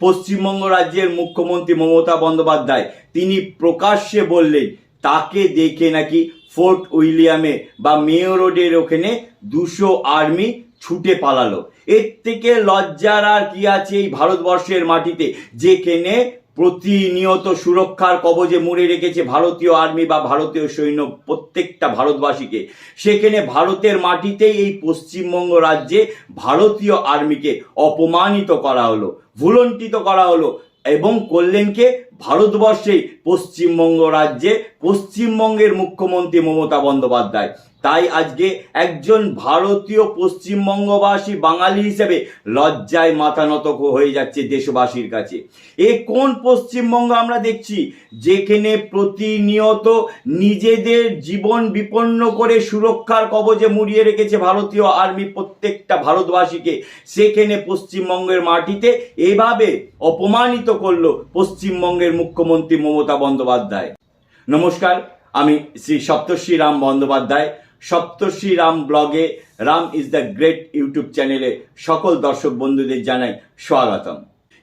পশ্চিমবঙ্গ রাজ্যের মুখ্যমন্ত্রী মমতা বন্দ্যোপাধ্যায়, তিনি প্রকাশ্যে বললেন, তাকে দেখে নাকি ফোর্ট উইলিয়ামে বা মেয়ো রোডের ওখানে দুশো আর্মি ছুটে পালালো। এর থেকে লজ্জার আর কি আছে এই ভারতবর্ষের মাটিতে? যেখানে প্রতিনিয়ত সুরক্ষার কবজে মুড়ে রেখেছে ভারতীয় আর্মি বা ভারতীয় সৈন্য প্রত্যেকটা ভারতবাসীকে। সেখানে ভারতের মাটিতেই এই পশ্চিমবঙ্গ রাজ্যে ভারতীয় আর্মিকে অপমানিত করা হলো ভুলন্টিত করা হলো এবং করলেনকে ভারতবর্ষে পশ্চিমবঙ্গ রাজ্যে পশ্চিমবঙ্গের মুখ্যমন্ত্রী মমতা বন্দ্যোপাধ্যায়। তাই আজকে একজন ভারতীয় পশ্চিমবঙ্গবাসী বাঙালি হিসেবে লজ্জায় মাথা নত হয়ে যাচ্ছে দেশবাসীর কাছে। এ কোন পশ্চিমবঙ্গ আমরা দেখছি যেখানে প্রতিনিয়ত নিজেদের জীবন বিপন্ন করে সুরক্ষার কবজে মুড়িয়ে রেখেছে ভারতীয় আর্মি প্রত্যেকটা ভারতবাসীকে, সেখানে পশ্চিমবঙ্গের মাটিতে এভাবে অপমানিত করল পশ্চিমবঙ্গের মুখ্যমন্ত্রী মমতা বন্দ্যোপাধ্যায়। নমস্কার, আমি শ্রী সপ্তর্ষি রাম বন্দ্যোপাধ্যায়। সপ্তর্ষি রাম ব্লগে Ram is the great YouTube চ্যানেলে সকল দর্শক বন্ধুদের জানাই স্বাগতম।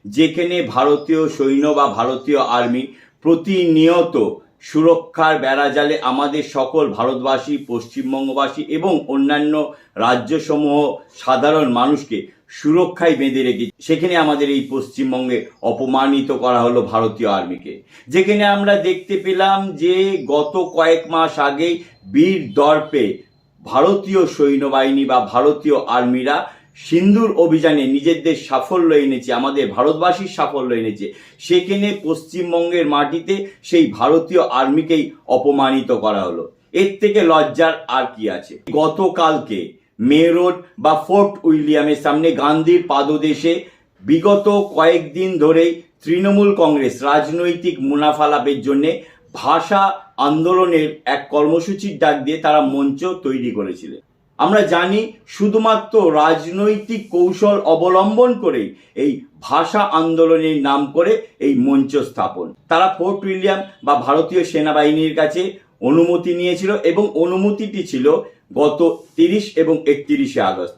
যেখানে ভারতীয় সৈন্য বা ভারতীয় আর্মি প্রতিনিয়ত সুরক্ষার বেড়াজালে আমাদের সকল ভারতবাসী, পশ্চিমবঙ্গবাসী এবং অন্যান্য রাজ্যসমূহ সাধারণ মানুষকে সুরক্ষায় বেঁধে রেখে সেখানে আমাদের এই পশ্চিমবঙ্গে অপমানিত করা হলো ভারতীয় আর্মিকে। যেখানে আমরা দেখতে পেলাম যে গত কয়েক মাস আগেই বীর দর্পে ভারতীয় সৈন্যবাহিনী বা ভারতীয় আর্মিরা সিন্দুর অভিযানে নিজেদের সাফল্য এনেছে, আমাদের ভারতবাসীর সাফল্য এনেছে। সেখানে পশ্চিমবঙ্গের মাটিতে সেই ভারতীয় আর্মিকেই অপমানিত করা হলো। এর থেকে লজ্জার আর কি আছে? গতকালকে মে রোড বা ফোর্ট উইলিয়ামের সামনে গান্ধীর পাদদেশে বিগত কয়েকদিন ধরেই তৃণমূল কংগ্রেস রাজনৈতিক মুনাফা লাভের জন্যে ভাষা আন্দোলনের এক কর্মসূচির ডাক দিয়ে তারা মঞ্চ তৈরি করেছিলেন আমরা জানি শুধুমাত্র রাজনৈতিক কৌশল অবলম্বন করেই এই ভাষা আন্দোলনের নাম করে এই মঞ্চ স্থাপন। তারা ফোর্ট উইলিয়াম বা ভারতীয় সেনাবাহিনীর কাছে অনুমতি নিয়েছিল এবং অনুমতিটি ছিল গত তিরিশ এবং একত্রিশে আগস্ট।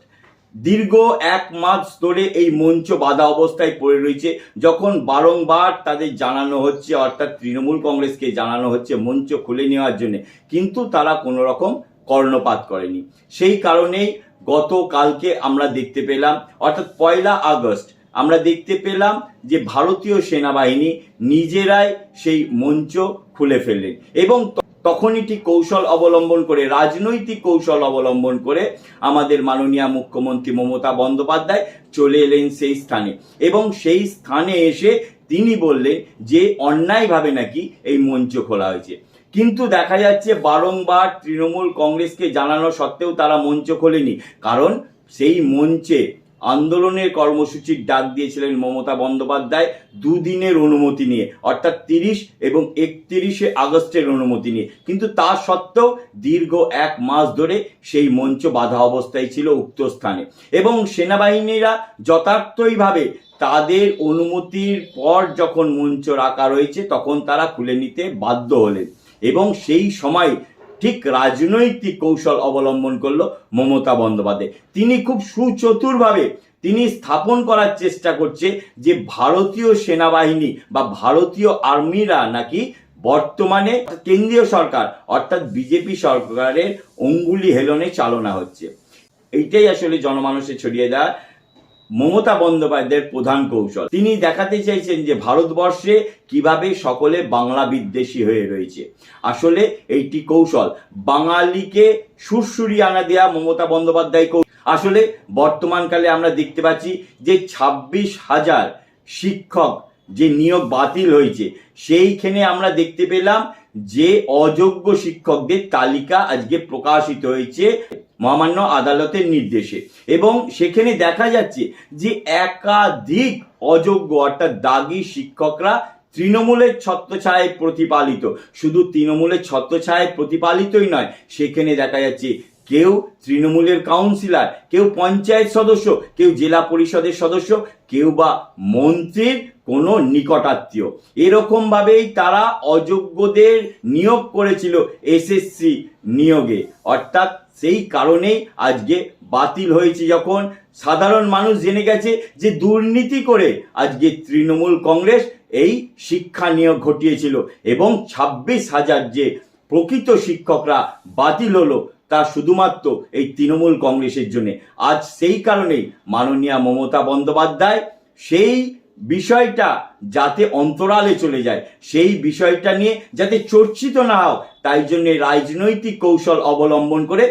দীর্ঘ এক মাস ধরে এই মঞ্চ বাধা অবস্থায় পড়ে রয়েছে, যখন বারংবার তাদের জানানো হচ্ছে, অর্থাৎ তৃণমূল কংগ্রেসকে জানানো হচ্ছে মঞ্চ খুলে নেওয়ার জন্য। কিন্তু তারা কোনো রকম কর্ণপাত করেনি। সেই কারণেই গতকালকে আমরা দেখতে পেলাম, অর্থাৎ পয়লা আগস্ট, আমরা দেখতে পেলাম যে ভারতীয় সেনাবাহিনী নিজেরাই সেই মঞ্চ খুলে ফেললেন এবং তখনই ঠিক কৌশল অবলম্বন করে, রাজনৈতিক কৌশল অবলম্বন করে আমাদের মাননীয় মুখ্যমন্ত্রী মমতা বন্দ্যোপাধ্যায় চলে এলেন সেই স্থানে। এবং সেই স্থানে এসে তিনি বললেন যে, অন্যায়ভাবে নাকি এই মঞ্চ খোলা হয়েছে। কিন্তু দেখা যাচ্ছে বারংবার তৃণমূল কংগ্রেসকে জানানো সত্ত্বেও তারা মঞ্চ খোলেনি। কারণ সেই মঞ্চে আন্দোলনের কর্মসূচির ডাক দিয়েছিলেন মমতা বন্দ্যোপাধ্যায় দুদিনের অনুমতি নিয়ে, অর্থাৎ তিরিশ এবং একত্রিশে আগস্টের অনুমতি নিয়ে। কিন্তু তা সত্ত্বেও দীর্ঘ এক মাস ধরে সেই মঞ্চ বাধা অবস্থায় ছিল উক্ত স্থানে। এবং সেনাবাহিনীরা যথার্থইভাবে তাদের অনুমতির পর যখন মঞ্চ রাখা রয়েছে, তখন তারা খুলে নিতে বাধ্য হলেন। এবং সেই সময় ঠিক রাজনৈতিক কৌশল অবলম্বন করল মমতা বন্দ্যোপাধ্যায়। তিনি খুব সুচতুরভাবে তিনি স্থাপন করার চেষ্টা করছে যে ভারতীয় সেনাবাহিনী বা ভারতীয় আর্মিরা নাকি বর্তমানে কেন্দ্রীয় সরকার অর্থাৎ বিজেপি সরকারের অঙ্গুলি হেলনে চালনা হচ্ছে। এইটাই আসলে জনমানসে ছড়িয়ে দেওয়া। মমতা বন্দ্যোপাধ্যায়ের প্রধান কৌশল। তিনি দেখাতে চাইছেন যে ভারতবর্ষে কীভাবে সকলে বাংলা বিদ্বেষী হয়ে রয়েছে। আসলে এইটি কৌশল। বাঙালিকে সুরসুরি আনা দেয়া মমতা বন্দ্যোপাধ্যায় আসলে বর্তমানকালে আমরা দেখতে পাচ্ছি যে ছাব্বিশ হাজার শিক্ষক যে নিয়োগ বাতিল হয়েছে, সেইখানে আমরা দেখতে পেলাম যে অযোগ্য শিক্ষকদের তালিকা আজকে প্রকাশিত হয়েছে। মহামান্য আদালতের নির্দেশে। এবং সেখানে দেখা যাচ্ছে যে একাধিক অযোগ্য অর্থাৎ দাগি শিক্ষকরা তৃণমূলের ছত্রছায়ায় প্রতিপালিত। শুধু তৃণমূলের ছত্রছায়ায় প্রতিপালিতই নয়, সেখানে দেখা যাচ্ছে কেউ তৃণমূলের কাউন্সিলর, কেউ পঞ্চায়েত সদস্য, কেউ জেলা পরিষদের সদস্য, কেউ বা মন্ত্রীর কোনো নিকটাত্মীয়। এরকমভাবেই তারা অযোগ্যদের নিয়োগ করেছিল এসএসসি নিয়োগে। অর্থাৎ সেই কারণেই আজকে বাতিল হয়েছে যখন সাধারণ মানুষ জেনে গেছে যে দুর্নীতি করে আজকে তৃণমূল কংগ্রেস এই শিক্ষা নিয়োগ ঘটিয়েছিল এবং ছাব্বিশ হাজার যে প্রকৃত শিক্ষকরা বাতিল হলো তা শুধুমাত্র এই তৃণমূল কংগ্রেসের জন্য। আজ সেই কারণেই মাননীয়া মমতা বন্দ্যোপাধ্যায় সেই বিষয়টা যাতে অন্তরালে চলে যায়, সেই বিষয়টা নিয়ে যাতে চর্চিত না হয় তাই জন্য রাজনৈতিক কৌশল অবলম্বন করে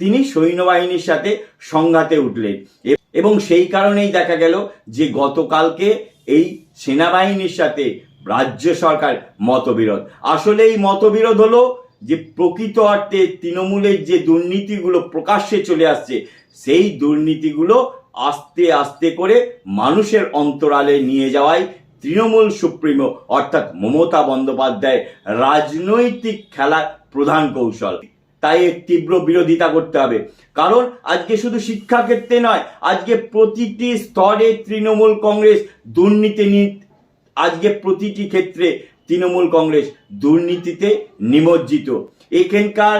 তিনি সৈন্যবাহিনীর সাথে সংঘাতে উঠলেন। এবং সেই কারণেই দেখা গেল যে গতকালকে এই সেনাবাহিনীর সাথে রাজ্য সরকার মতবিরোধ। আসলে এই মতবিরোধ হলো যে প্রকৃত অর্থে তৃণমূলের যে দুর্নীতিগুলো প্রকাশ্যে চলে আসছে, সেই দুর্নীতিগুলো আস্তে আস্তে করে মানুষের অন্তরালে নিয়ে যাওয়াই তৃণমূল সুপ্রিমো, অর্থাৎ মমতা বন্দ্যোপাধ্যায়, রাজনৈতিক খেলার প্রধান কৌশল। তাই এর তীব্র বিরোধিতা করতে হবে। কারণ আজকে শুধু শিক্ষা ক্ষেত্রে নয়, আজকে প্রতিটি স্তরে তৃণমূল কংগ্রেস দুর্নীতি আজকে প্রতিটি ক্ষেত্রে তৃণমূল কংগ্রেস দুর্নীতিতে নিমজ্জিত। এখানকার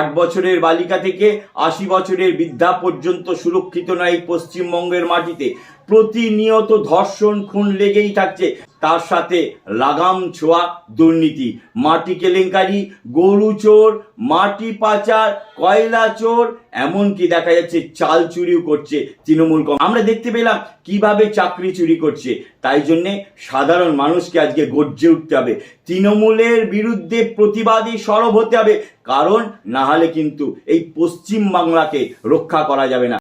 আট বছরের বালিকা থেকে আশি বছরের বৃদ্ধা পর্যন্ত সুরক্ষিত নয় পশ্চিমবঙ্গের মাটিতে। প্রতিনিয়ত ধর্ষণ, খুন লেগেই থাকছে। তার সাথে লাগাম ছোঁয়া দুর্নীতি। মাটি কেলেঙ্কারি, গরু চোর, মাটি পাচার, কয়লা চোর, এমনকি দেখা যাচ্ছে চাল চুরিও করছে তৃণমূল কংগ্রেস। আমরা দেখতে পেলাম কীভাবে চাকরি চুরি করছে। তাই জন্যে সাধারণ মানুষকে আজকে গর্জে উঠতে হবে। তৃণমূলের বিরুদ্ধে প্রতিবাদী সরব হতে হবে। কারণ না হলে কিন্তু এই পশ্চিম বাংলাকে রক্ষা করা যাবে না।